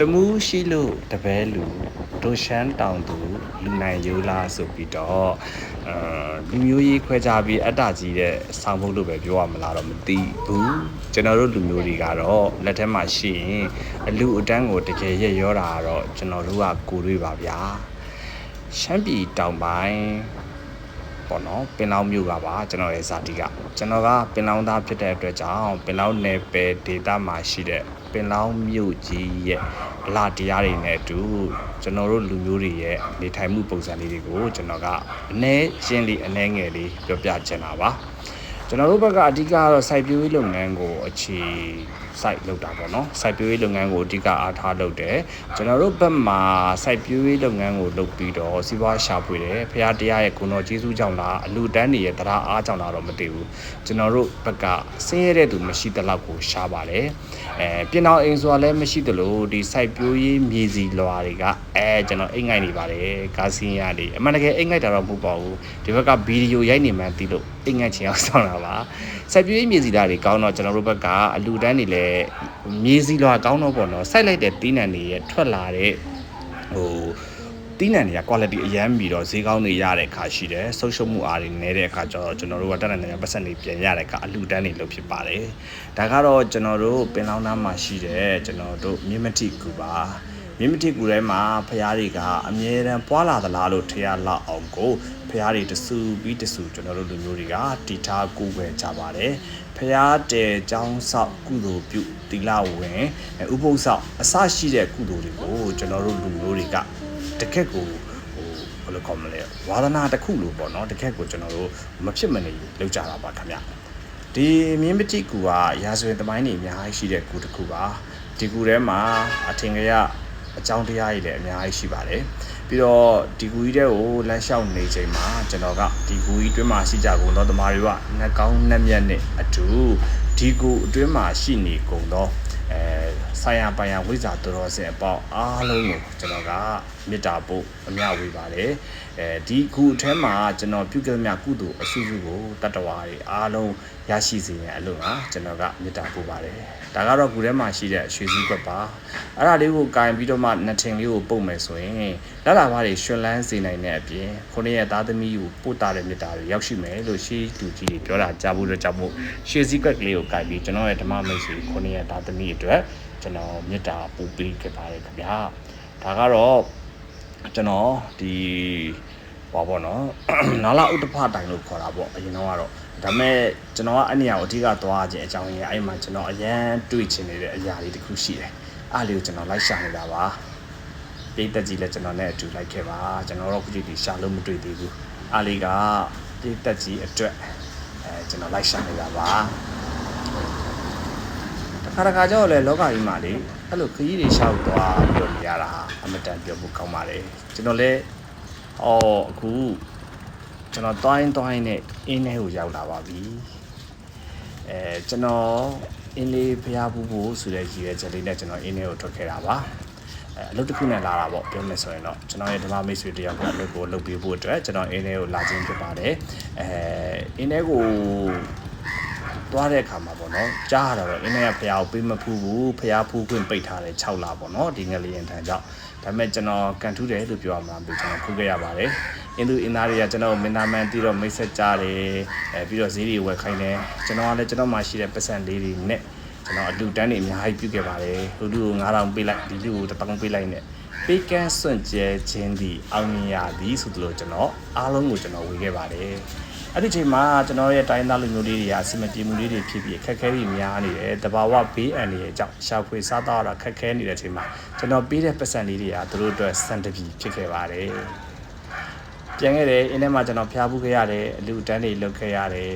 တမူးရှိလို့တပဲလူဒိုရှမ်းတောင်သူလူနိုင်ရိုးလားဆိုပြီးတော့အာလူမျိုးရေးခွဲခြားပြီးအတ္တကြီးတဲ့ဆောင်းဖို့လို့ပဲပြောရမလားတော့မသိဘူးကျွန်တော်တို့လူမျိုးတွေကတော့လက်ထက်မှာရှိရင်အလူအတန်းကိုတကယ်ရက်ရောတာကတော့ကျွန်တော်တို့ကကိုတွေးပါဗျာရှမ်းပြည်တောင်ပိုင်း ပေါ့နော်ပင်လောင်းမြို့ကပါကျွန်တော်ရဲ့ဇာတိကကျွန်တော်ကပင်လောင်းသားဖြစ်တဲ့အတွက်ကြောင့်ပင်လောင်းနယ်ပယ်ဒေသမှာရှိတဲ့ပင်လောင်းမြို့ကြီးရဲ့အလားတရားတွေနဲ့အတူကျွန်တော်တို့လူမျိုးတွေရဲ့နေထိုင်မှုပုံစံလေးတွေကိုကျွန်တော်ကအနည်းရှင်းလေးအနည်းငယ်လေးပြောပြချင်တာပါကျွန်တော်တို့ဘက်ကအဓိကကတော့စိုက်ပျိုးရေးလုပ်ငန်းကိုအခြေ စိုက်လုပ်တာပေါ့နော်စိုက်ပျိုးရေးလုပ်ငန်းကိုအဓိကအားထားလုပ်တယ်ကျွန်တော်တို့ဘက်မှာစိုက်ပျိုးရေးလုပ်ငန်းကိုလုပ်ပြီးတော့စီးပွားရှာဖွေတယ်ဖရားတရားရဲ့ဂုဏ်တော်ကျေးဇူးကြောင့်လားအလူတန်းတွေရဲ့တရားအားကြောင့်လားတော့မသိဘူးကျွန်တော်တို့ဘက်ကဆင်းရဲတဲ့သူမရှိတဲ့လောက်ကိုရှားပါတယ်အဲပြင်အောင်အိမ်ဆိုတာလည်းမရှိသလိုဒီစိုက်ပျိုးရေးမြေစီလွာတွေကအဲကျွန်တော်အိမ်ငိုက်နေပါတယ်ကာစီရတွေအမှန်တကယ်အိမ်ငိုက်တာတော့မဟုတ်ပါဘူးဒီဘက်ကဗီဒီယိုရိုက်နေမှန်းသိလို့အိမ်ငိုက်ချင်အောင်ဆောင်းတာပါစိုက်ပျိုးရေးမြေစီသားတွေကောင်းတော့ကျွန်တော်တို့ဘက်ကအလူတန်းတွေလည်းမြေစီလွာကောင်းတော့ပေါ့နော်စိုက်လိုက်တဲ့တီးနှံတွေရဲ့ထွက်လာတဲ့ဟိုတီးနှံတွေက quality အရမ်းပြီးတော့ဈေးကောင်းတွေရတဲ့အခါရှိတယ်ဆုံးရှုံးမှုအားတွေနည်းတဲ့အခါကျတော့ကျွန်တော်တို့ကတက်တဲ့နေရာပတ်စံတွေပြန်ရတဲ့အခါအလူတန်းတွေလုပ်ဖြစ်ပါတယ်ဒါကတော့ကျွန်တော်တို့ပင်လောင်းသားမှာရှိတဲ့ကျွန်တော်တို့မြင့်မတိကူပါမြင့်မတိကူထဲမှာဖရားတွေကအမြဲတမ်းပွာလာသလားလို့ထင်ရလောက်အောင်ကိုဖရားတွေတဆူပြီးတဆူကျွန်တော်တို့လူမျိုးတွေကတီထားကိုယ်ပဲကြပါတယ်ဖ ရားတဲចောင်းဆောက်ကုသိုလ်ပြုတီလာဝင်ဥပုသ်ဆောက်အစရှိတဲ့ကုသိုလ်တွေကိုကျွန်တော်တို့လူမျိုးတွေကတကက်ကိုဟိုဘယ်လိုခေါ်မလဲဝါသနာတစ်ခုလို့ပေါ့နော်တကက်ကိုကျွန်တော်တို့မဖြစ်မနေလောက်ကြတာပါခင်ဗျဒီမြင်းပတိကူကရာဇဝင်သမိုင်းတွေအများကြီးရှိတဲ့ကူတစ်ခုပါဒီကူထဲမှာအထင်ကရ အကြောင်းတရားတွေလည်းအများကြီးရှိပါတယ်ပြီးတော့ဒီကူကြီးတဲ့ကိုလမ်းလျှောက်နေချိန်မှာကျွန်တော်ကဒီကူကြီးအတွင်းမှာရှိကြကုန်သောသမားတွေကနှကောင်းနှက်မျက်နဲ့အတူဒီကူအတွင်းမှာရှိနေကုန်သောအဲ ဆိုင်ရာပိုင်ယာဝိဇာတော်တော်စင်အပေါင်းအားလုံးကိုကျွန်တော်ကမေတ္တာပို့အမျှဝေပါတယ်အဲဒီခုအထဲမှာကျွန်တော်ပြုခဲ့မြကုသိုလ်အစုစုကိုတတ္တဝါတွေအားလုံးရရှိစေရန်အလို့ပါကျွန်တော်ကမေတ္တာပို့ပါတယ်ဒါကတော့ခုထဲမှာရှိတဲ့ရွှေစည်းကွက်ပါအဲ့ဒါလေးကိုကင်ပြီးတော့မှနှစ်ထင်လေးကိုပုတ်မယ်ဆိုရင်လက်လာပါတွေရှင်လန်းစေနိုင်တဲ့အပြင်ခုနှစ်ရဲ့သားသမီးကိုပို့တာတဲ့မေတ္တာတွေရောက်ရှိမယ်လို့ရှေးလူကြီးတွေပြောတာကြားဖို့တော့ကြောက်ဖို့ရွှေစည်းကွက်ကလေးကိုကင်ပြီးကျွန်တော်ရဲ့ဓမ္မမိတ်ဆွေခုနှစ်ရဲ့သားသမီးအတွက် ကျွန်တော်မေတ္တာပို့ပေးခဲ့ပါတယ်ခင်ဗျာဒါကတော့ကျွန်တော်ဒီဟောပေါ့နော်နာလာဥတ္တဖတိုင်လို့ခေါ်တာပေါ့အရင်တော့ကတော့ဒါပေမဲ့ကျွန်တော်ကအဲ့နေရာကိုအဓိကသွားခြင်းအကြောင်းရင်းအဲ့မှာကျွန်တော်အရန်တွေ့ချင်နေတဲ့အရာလေးတစ်ခုရှိတယ်အဲ့လေးကိုကျွန်တော်လိုက်ရှာနေတာပါပိတ်သက်ကြီးလည်းကျွန်တော်နဲ့အတူလိုက်ခဲ့ပါကျွန်တော်တော့ခုချိန်ဒီရှာလို့မတွေ့သေးဘူးအဲ့လေးကပိတ်သက်ကြီးအတွက်အဲကျွန်တော်လိုက်ရှာနေတာပါတ ခါတခါကျတော့လေလောကကြီးမှာလေအဲ့လိုခရီးတွေရှောက်သွားပြီးတော့နေရတာအမတန်ပြောဖို့ကောင်းပါတယ်ကျွန်တော်လည်းအော်အခုကျွန်တော်တွိုင်းတွိုင်းနဲ့အင်းထဲကိုရောက်လာပါပြီအဲကျွန်တော်အင်းလေးဖျားဘူးဖို့ဆိုတဲ့ရည်ရွယ်ချက်လေးနဲ့ကျွန်တော်အင်းထဲကိုထွက်ခဲ့တာပါအဲအလုပ်တစ်ခုနဲ့လာတာပေါ့ပြောမယ်ဆိုရင်တော့ကျွန်တော်ရဲ့ဓမ္မမိတ်ဆွေတယောက်ကအလုပ်ကိုလုပ်ပေးဖို့အတွက်ကျွန်တော်အင်းထဲကိုလာခြင်းဖြစ်ပါတယ်အဲအင်းထဲကို သွားတဲ့အခါမှာပေါ့နော်ကြားရတာတော့အင်းထဲကဖျားကိုပေးမဖူးဘူးဖျားဖူးခွင့်ပိတ်ထားတယ်6လပေါ့နော်ဒီငလျင်ထံကြောင့်ဒါပေမဲ့ကျွန်တော်ကန်ထူးတယ်လို့ပြောရမှာပြီကျွန်တော်ဖူးခဲ့ရပါတယ်အင်းသူအင်းသားတွေကကျွန်တော်မင်းသားမန်တီတော့မိတ်ဆက်ကြတယ်အဲပြီးတော့ဈေးတွေဝယ်ခိုင်းတယ်ကျွန်တော်ကလည်းကျွန်တော်မှရှိတဲ့ပတ်စံလေးတွေနဲ့ကျွန်တော်အလူတန်းတွေအများကြီးပြုတ်ခဲ့ပါတယ်လူလူကို9000ပေးလိုက်ဒီလူကို1000ပေးလိုက်နဲ့ ပေးကန်းစွန့်ကျဲခြင်းဒီအောင်မြင်ရသည်ဆိုသလိုကျွန်တော်အားလုံးကိုကျွန်တော်ဝေခဲ့ပါတယ်အဲ့ဒီချိန်မှာကျွန်တော်ရဲ့တိုင်းသားလူမျိုးလေးတွေကအစီမပြေမှုလေးတွေဖြစ်ပြီးခက်ခဲပြီးများနေတယ်တဘာဝဘေးအန္တရာယ်ကြောင့်ရှာဖွေစားတော့တာခက်ခဲနေတဲ့အချိန်မှာကျွန်တော်ပေးတဲ့ပတ်စံလေးတွေကသူတို့အတွက်စံတပြီဖြစ်ခဲ့ပါတယ်ပြန်ခဲ့တယ်အင်းထဲမှာကျွန်တော်ဖျားဖူးခဲ့ရတယ်အလူတန်းတွေလုပ်ခဲ့ရတယ်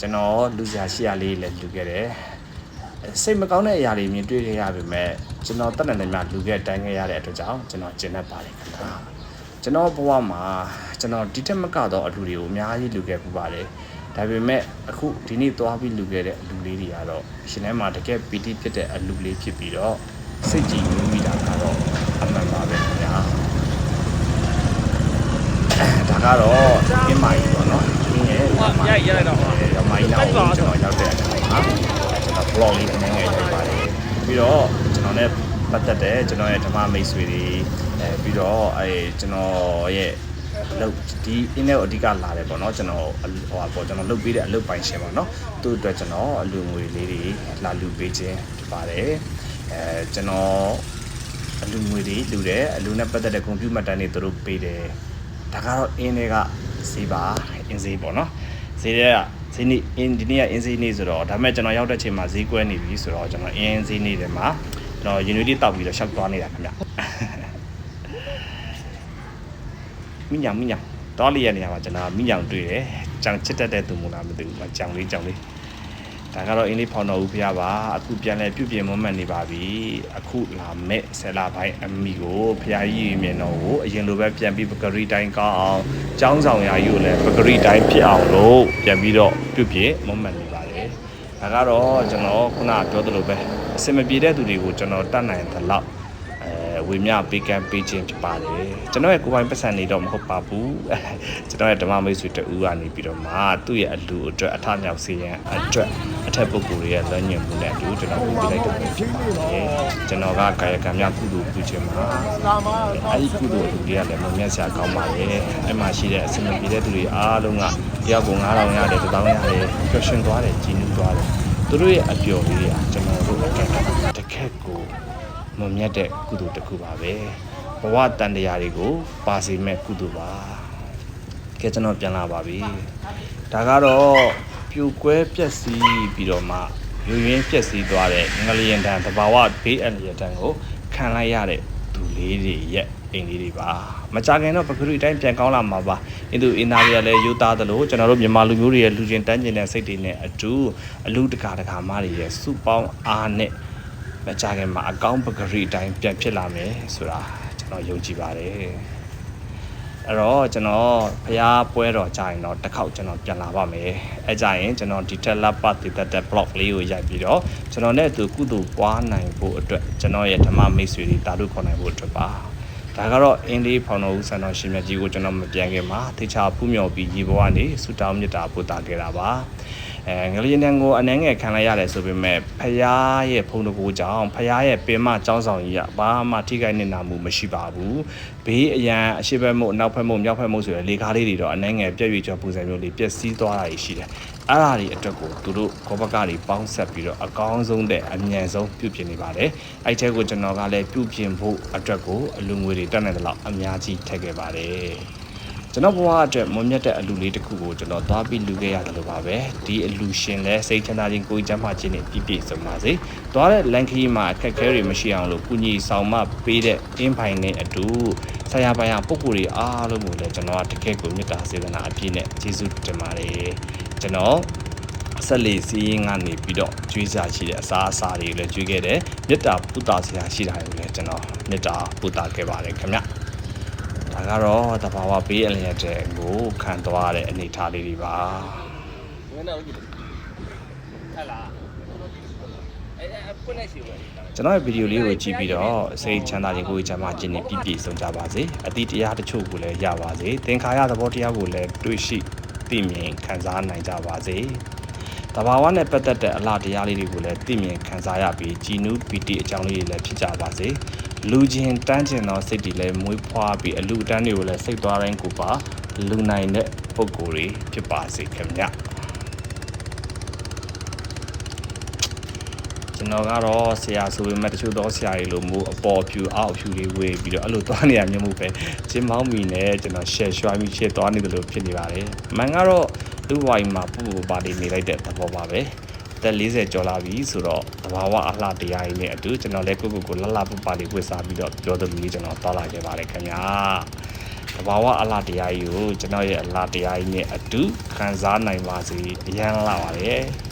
ကျွန်တော်လူစရာရှိရလေးလည်းလူခဲ့တယ် စိတ်မကောင်းတဲ့အရာတွေမြင်တွေ့ခဲ့ရပေမဲ့ကျွန်တော်တက်တဲ့နေမှာလူခဲ့တိုင်းခဲ့ရတဲ့အတွက်ကြောင့်ကျွန်တော်ကျင့်တတ်ပါတယ်ခင်ဗျာကျွန်တော်ဘဝမှာကျွန်တော်ဒီထက်မကတော့အလူတွေကိုအများကြီးလူခဲ့ပူပါတယ်ဒါပေမဲ့အခုဒီနေ့သွားပြီးလူခဲ့တဲ့အလူလေးတွေကတော့ရှင်ထဲမှာတကယ်ပီတိဖြစ်တဲ့အလူလေးဖြစ်ပြီးတော့စိတ်ကြည်နူးမိတာကတော့အမှန်ပါပဲခင်ဗျာဒါကတော့အင်းမိုင်ပေါ့နော်အင်းရဲ့ဟာရိုက်ရိုက်တော့ဟာရမိုင်းနောက်ကျွန်တော်ရောက်တဲ့အခါမှာ ကျွန်တော် blog လေးအနေနဲ့ရိုက်ပါတယ်ပြီးတော့ကျွန်တော်နဲ့ပတ်သက်တဲ့ကျွန်တော်ရဲ့ဓမ္မမိတ်ဆွေတွေအဲပြီးတော့အဲကျွန်တော်ရဲ့အလုပ်ဒီအင်းနဲ့အဓိကလာတယ်ပေါ့နော်ကျွန်တော်ဟိုဟာပေါ့ကျွန်တော်လုပ်ပေးတဲ့အလုပ်ပိုင်ရှင်ပေါ့နော်သူ့အတွက်ကျွန်တော်အလူငွေလေးတွေလာလူပေးခြင်းဖြစ်ပါတယ်အဲကျွန်တော်အလူငွေတွေလူတယ်အလူနဲ့ပတ်သက်တဲ့ကွန်ပျူတာတန်းတွေသူတို့ပေးတယ်ဒါကတော့အင်းတွေကဈေးပါအင်းဈေးပေါ့နော် ဈေးတွေကဈေးနေ့အင်းဒီနေ့ကအင်းဈေးနေ့ဆိုတော့ဒါပေမဲ့ကျွန်တော်ရောက်တဲ့ချိန်မှာဈေးကွဲနေပြီဆိုတော့ကျွန်တော်အင်းဈေးနေ့တွေမှာကျွန်တော် unity တောက်ပြီးတော့ရှောက်သွားနေတာခင်ဗျမိညာမိညာတော်လေးရနေရာမှာကျွန်တော်မိညာတွေ့တယ်ကြောင်ချစ်တတ်တဲ့သူမလားမသိဘူးကြောင်လေးကြောင်လေး ဒါကတော့အင်းလေးဖောင်တော်ဦးဖျားပါအခုပြန်လဲပြုပြင်မွမ်းမံနေပါပြီအခုလာမဲ့ဆယ်လာပိုင်းအမိကိုဖျားကြီးရေမြင်တော်ကိုအရင်လိုပဲပြန်ပြီးပဂရီတိုင်းကောင်းအောင်ចောင်းဆောင်ရာကြီးကိုလည်းပဂရီတိုင်းဖြစ်အောင်လို့ပြန်ပြီးတော့ပြုပြင်မွမ်းမံနေပါတယ်ဒါကတော့ကျွန်တော်ခုနပြောသလိုပဲအစင်မပြေတဲ့သူတွေကိုကျွန်တော်တတ်နိုင်သလောက်အဲ ဝေမျှပေးကမ်းပေးခြင်းဖြစ်ပါတယ်ကျွန်တော်ရဲ့ကိုယ်ပိုင်ပတ်စံနေတော့မဟုတ်ပါဘူးကျွန်တော်ရဲ့ဓမ္မမိတ်ဆွေတူကနေပြီးတော့မှသူ့ရဲ့အလူအတွက်အထမြောက်စေရန်အတွက်အထက်ပုဂ္ဂိုလ်တွေရဲ့လွှမ်းညင်မှုနဲ့အတူကျွန်တော်ပြုပြလိုက်တဲ့ဖြစ်ပါတယ်ကျွန်တော်ကကာယကံမြကုသိုလ်ပြုခြင်းမှာအဲဒီကုသိုလ်အလူတွေကလည်းမမြတ်စရာကောင်းပါတယ်အဲ့မှာရှိတဲ့အစင်မပြေတဲ့သူတွေအားလုံးကတယောက်ကို9000ရတယ်1000ရတယ်ပျော်ရွှင်သွားတယ်ကြည်နူးသွားတယ်သူတို့ရဲ့အပျော်လေးတွေကကျွန်တော်တို့အခက်တကက်ကို မမြတ်တဲ့ကုသိုလ်တစ်ခုပါပဲဘဝတန်တရားတွေကိုပါစေမဲ့ကုသိုလ်ပါကဲကျွန်တော်ပြန်လာပါပြီဒါကတော့ပြိုကွဲပျက်စီးပြီးတော့မှယူရင်းပျက်စီးသွားတဲ့ငလျင်တန်တဘာဝဘေးအန္တရာယ်တန်ကိုခံလိုက်ရတဲ့သူလေးတွေရဲ့အိမ်လေးတွေပါမကြခင်တော့ပကတိအတိုင်းပြန်ကောင်းလာမှာပါအင်းသူအင်တာတွေကလည်းယူသားသလိုကျွန်တော်တို့မြန်မာလူမျိုးတွေရဲ့လူချင်းတန်းကျင်တဲ့စိတ်တွေနဲ့အတူအလူတကာတကာမတွေရဲ့စုပေါင်းအားနဲ့ မကြခင်မှာအကောင့်ပဂရီအတိုင်းပြန်ဖြစ်လာမယ်ဆိုတာကျွန်တော်ယုံကြည်ပါတယ်အဲ့တော့ကျွန်တော်ဖျားပွဲတော်ကြာရင်တော့တစ်ခေါက်ကျွန်တော်ပြန်လာပါမယ်အဲကြရင်ကျွန်တော်ဒီတက်လက်ပတ်တည်တဲ့ blog လေးကိုရိုက်ပြီးတော့ကျွန်တော်နဲ့အတူကုသိုလ်ပွားနိုင်ဖို့အတွက်ကျွန်တော်ရဲ့ဓမ္မမိတ်ဆွေတွေတာတို့ခေါ်နိုင်ဖို့အတွက်ပါ ဒါကတော့အင်းလေးဖောင်တော်ဦးဆန်တော်ရှင်မြတ်ကြီးကိုကျွန်တော်မပြန်ခင်မှာတေချာဖူးမြော်ပြီးရေဘဝနေဆူတောင်းမြတ်တာပို့တာခဲ့တာပါအဲငလျင်တန်ကိုအနှဲငယ်ခံလိုက်ရတယ်ဆိုပေမဲ့ဖယားရဲ့ဖုံတကူကြောင့်ဖယားရဲ့ပင်မចောင်းဆောင်ကြီးကဘာမှထိခိုက်နေတာမှုမရှိပါဘူးဘေးအရန်အရှိဘက်မှုအနောက်ဘက်မှုမြောက်ဘက်မှုဆိုရယ်လေကားလေးတွေတော့အနှဲငယ်ပြည့်ရွေ့ကြောပူစံမျိုးလေးပျက်စီးသွားတာရှိတယ် အဲ့ဒါတွေအတွက်ကိုသူတို့ကောဘကတွေပေါင်းဆက်ပြီးတော့အကောင်းဆုံးတဲ့အမြန်ဆုံးပြုပြင်နေပါတယ်အဲ့ထဲကိုကျွန်တော်ကလည်းပြုပြင်ဖို့အတွက်ကိုအလူငွေတွေတက်နေတယ်လို့အများကြီးထည့်ခဲ့ပါတယ်ကျွန်တော်ဘဝအတွက်မွန်မြတ်တဲ့အလူလေးတစ်ခုကိုကျွန်တော်သွားပြီးလူခဲ့ရတယ်လို့ပါပဲဒီအလူရှင်လဲစိတ်ချမ်းသာခြင်းကိုယ်ကျမ်းမာခြင်းနဲ့ပြည့်ပြည့်စုံပါစေသွားတဲ့လန်ခီမှာအခက်အခဲတွေမရှိအောင်လို့ကုညီဆောင်မပေးတဲ့အင်းပိုင်နဲ့အတူဆရာပိုင်ရပုံကိုယ်တွေအားလုံးကိုလည်းကျွန်တော်ကတကယ်ကိုမေတ္တာစေတနာအပြည့်နဲ့ကျေးဇူးတင်ပါတယ် ကျွန်တော်ဆက်လက်စီးရင်ကနေပြီးတော့ကျွေးစားရှိတဲ့အစားအစာတွေကိုလည်းကျွေးခဲ့တယ်မေတ္တာပူတာဆရာရှိတာကိုလည်းကျွန်တော်မေတ္တာပူတာခဲ့ပါတယ်ခင်ဗျဒါကတော့တဘာဝဘေးအလျက်တဲ့ကိုခံသွားတဲ့အနေအထားလေးတွေပါဝင်တော့ကြည့်ဟဲ့လားအဲအဲပွင့်နေရှိဝင်ကျွန်တော်ရဲ့ဗီဒီယိုလေးကိုကြည့်ပြီးတော့စိတ်ချမ်းသာခြင်းကိုယ်ချမ်းသာခြင်းနဲ့ပြည့်ပြည့်စုံကြပါစေအတိတရားတချို့ကိုလည်းရပါစေသင်္ခါရသဘောတရားကိုလည်းတွေ့ရှိ သိမြင်ခံစားနိုင်ကြပါစေတဘာဝနဲ့ပတ်သက်တဲ့အလားတရားလေးတွေကိုလည်းသိမြင်ခံစားရပြီးကြည်နူးပီတိအကြောင်းလေးတွေလည်းဖြစ်ကြပါစေလူချင်းတန်းကျင်သောစိတ်တွေလည်းမွေးဖွားပြီးအလူတန်းတွေကိုလည်းစိတ်သွားတိုင်းကိုပါလူနိုင်တဲ့ပုံကိုယ်တွေဖြစ်ပါစေခင်ဗျ ကျွန်တော်ကတော့ဆရာဆိုပေမဲ့တချို့သောဆရာတွေလိုမျိုးအပေါ်ဖြူအောက်ဖြူလေးဝေးပြီးတော့အဲ့လိုသွားနေရမျိုးမဟုတ်ပဲဂျင်းမောင်းမီနဲ့ကျွန်တော် share ရွှာပြီး share သွားနေတယ်လို့ဖြစ်နေပါတယ်။မန်ကတော့လူဝိုင်းမှာပူပူပါလေးနေလိုက်တဲ့သဘောပါပဲ။တက်40ကျော်လာပြီဆိုတော့သဘာဝအလှတရားကြီးနဲ့အတူကျွန်တော်လည်းကိုကိုကိုလှလှပပလေးဝစ်စားပြီးတော့ပြောတယ်လို့ကျွန်တော်သွားလာခဲ့ပါတယ်ခင်ဗျာ။တဘာဝအလှတရားကြီးကိုကျွန်တော်ရဲ့အလှတရားကြီးနဲ့အတူခံစားနိုင်ပါစေအရန်လာပါတယ်။